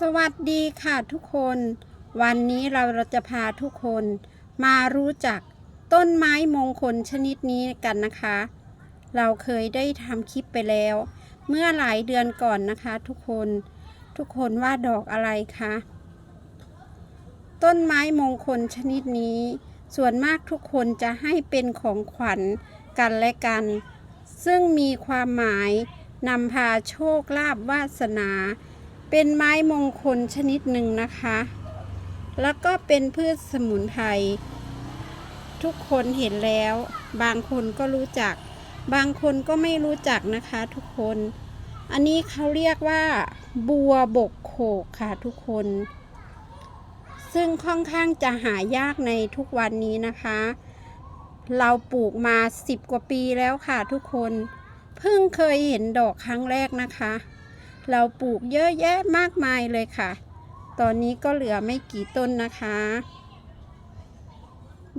สวัสดีค่ะทุกคน วันนี้เราจะพาทุกคนมารู้จักต้นไม้มงคลชนิดนี้กันนะคะ เราเคยได้ทำคลิปไปแล้ว เมื่อหลายเดือนก่อนนะคะ ทุกคนทุกคนว่าดอกอะไรคะต้นไม้มงคลชนิดนี้ ส่วนมากทุกคนจะให้เป็นของขวัญกันและกัน ซึ่งมีความหมายนำพาโชคลาภวาสนา เป็นไม้มงคลชนิดหนึ่งนะคะ แล้วก็เป็นพืชสมุนไพรทุกคนเห็นแล้ว บางคนก็รู้จัก บางคนก็ไม่รู้จักนะคะทุกคน อันนี้เขาเรียกว่า บัวบกโขกค่ะทุกคน ซึ่งค่อนข้างจะหายากในทุกวันนี้นะคะ เราปลูกมาสิบกว่าปีแล้วค่ะทุกคน เพิ่งเคยเห็นดอกครั้งแรกนะคะ เราปลูกเยอะแยะมากมายเลยค่ะ ตอนนี้ก็เหลือไม่กี่ต้นนะคะ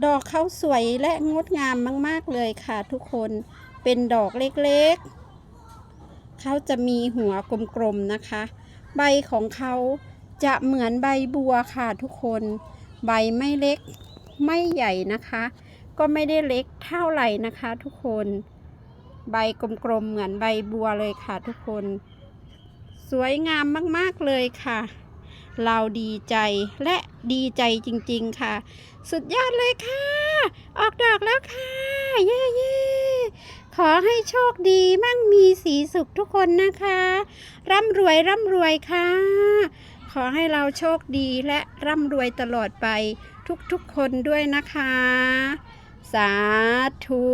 ดอกเขาสวยและงดงามมากๆเลยค่ะ ทุกคนเป็นดอกเล็กๆ เขาจะมีหัวกลมๆนะคะ ใบของเขาจะเหมือนใบบัวค่ะทุกคน ใบไม่เล็กไม่ใหญ่นะคะ ก็ไม่ได้เล็กเท่าไหร่นะคะ ทุกคน ใบกลมๆเหมือนใบบัวเลยค่ะทุกคน สวยงามมากๆเลยค่ะ เราดีใจและดีใจจริงๆค่ะ สุดยอดเลยค่ะ ออกดอกแล้วค่ะ เย้เย้ขอให้โชคดีมั่งมีสีสุขทุกคนนะคะ ร่ำรวยร่ำรวยค่ะ ขอให้เราโชคดีและร่ำรวยตลอดไปทุกๆคนด้วยนะคะ สาธุ